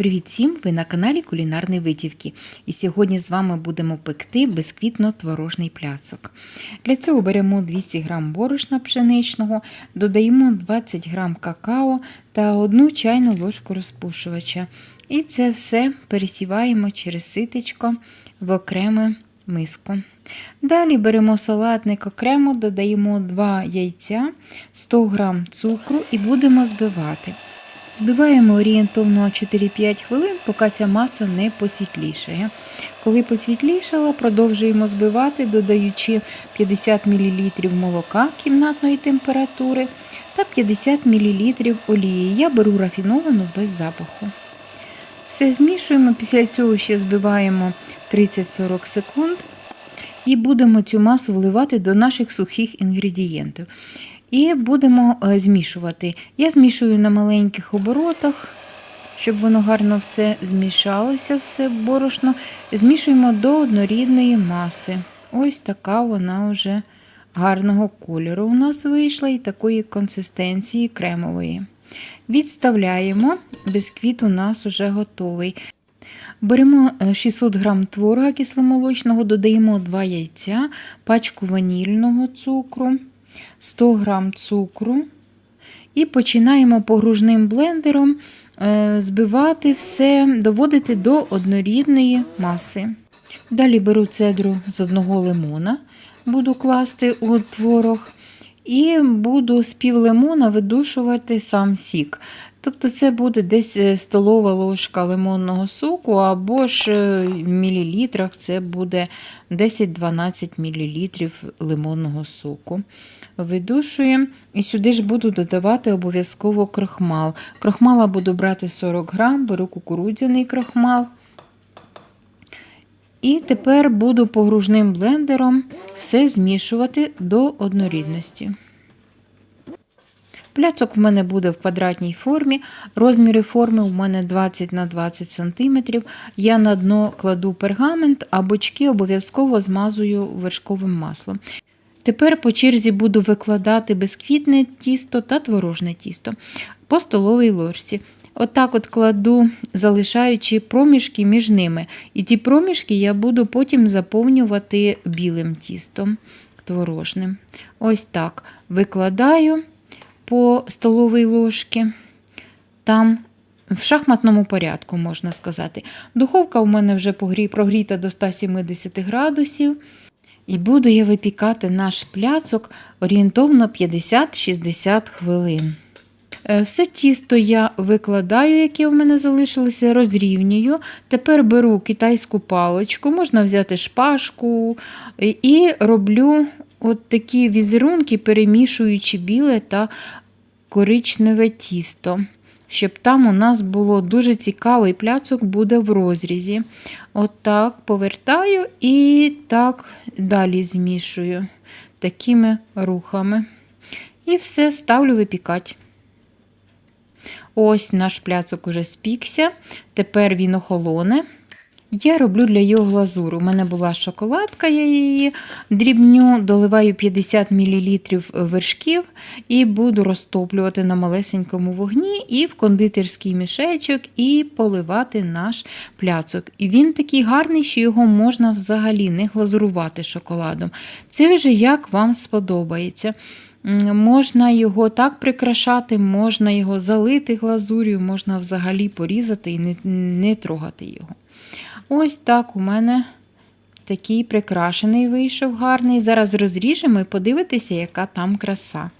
Привіт всім! Ви на каналі Кулінарні Витівки. І сьогодні з вами будемо пекти безквітно-творожний пляцок. Для цього беремо 200 г борошна пшеничного, додаємо 20 г какао та 1 чайну ложку розпушувача. І це все пересіваємо через ситечко в окреме миску. Далі беремо салатник окремо, додаємо 2 яйця, 100 г цукру і будемо збивати. Збиваємо орієнтовно 4-5 хвилин, поки ця маса не посвітлішає. Коли посвітлішала, продовжуємо збивати, додаючи 50 мл молока кімнатної температури та 50 мл олії. Я беру рафіновану без запаху. Все змішуємо, після цього ще збиваємо 30-40 секунд і будемо цю масу вливати до наших сухих інгредієнтів. І будемо е, змішувати. Я змішую на маленьких оборотах, щоб воно гарно все змішалося, все борошно. Змішуємо до однорідної маси. Ось така вона вже гарного кольору у нас вийшла і такої консистенції кремової. Відставляємо, бісквіт у нас вже готовий. Беремо 600 г творога кисломолочного, додаємо 2 яйця, пачку ванільного цукру. 100 г цукру і починаємо погружним блендером збивати все, доводити до однорідної маси. Далі беру цедру з одного лимона, буду класти у творог, і буду з пів лимона видушувати сам сік. Тобто це буде десь столова ложка лимонного соку, або ж в мілілітрах це буде 10-12 мл лимонного соку. Видушуємо і сюди ж буду додавати обов'язково крохмал. Крохмала буду брати 40 грам, беру кукурудзяний крохмал. І тепер буду погружним блендером все змішувати до однорідності. Пляцок в мене буде в квадратній формі. Розміри форми у мене 20 на 20 см. Я на дно кладу пергамент, а бочки обов'язково змазую вершковим маслом. Тепер по черзі буду викладати безквітне тісто та творожне тісто по столовій ложці. Отак от кладу, залишаючи проміжки між ними. І ті проміжки я буду потім заповнювати білим тістом творожним. Ось так викладаю по столовій ложці. Там в шахматному порядку, можна сказати. Духовка у мене вже прогріта до 170 градусів. І буду я випікати наш пляцок орієнтовно 50-60 хвилин. Все тісто я викладаю, яке в мене залишилося, розрівнюю. Тепер беру китайську паличку, можна взяти шпажку і роблю от такі візерунки, перемішуючи біле та коричневе тісто. Щоб там у нас було дуже цікавий пляцок буде в розрізі. От повертаю і так далі змішую такими рухами. І все ставлю випікати. Ось наш пляцок уже спікся. Тепер він охолоне. Я роблю для його глазур. У мене була шоколадка, я її дрібню, доливаю 50 мл вершків і буду розтоплювати на малесенькому вогні і в кондитерський мішечок, і поливати наш пляцок. І він такий гарний, що його можна взагалі не глазурувати шоколадом. Це вже як вам сподобається. Можна його так прикрашати, можна його залити глазур'ю, можна взагалі порізати і не, не трогати його. Ось так у мене такий прикрашений вийшов гарний. Зараз розріжемо і подивитися, яка там краса.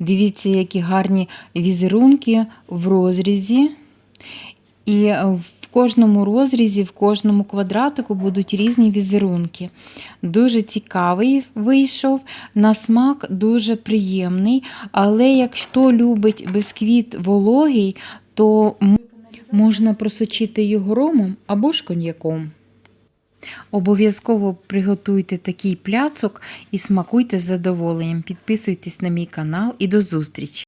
Дивіться, які гарні візерунки в розрізі. І в кожному розрізі, в кожному квадратику будуть різні візерунки. Дуже цікавий вийшов, на смак дуже приємний. Але якщо любить бисквіт вологий, то можна просочити його ромом або ж коньяком. Обов'язково приготуйте такий пляцок і смакуйте з задоволенням. Підписуйтесь на мій канал і до зустрічі!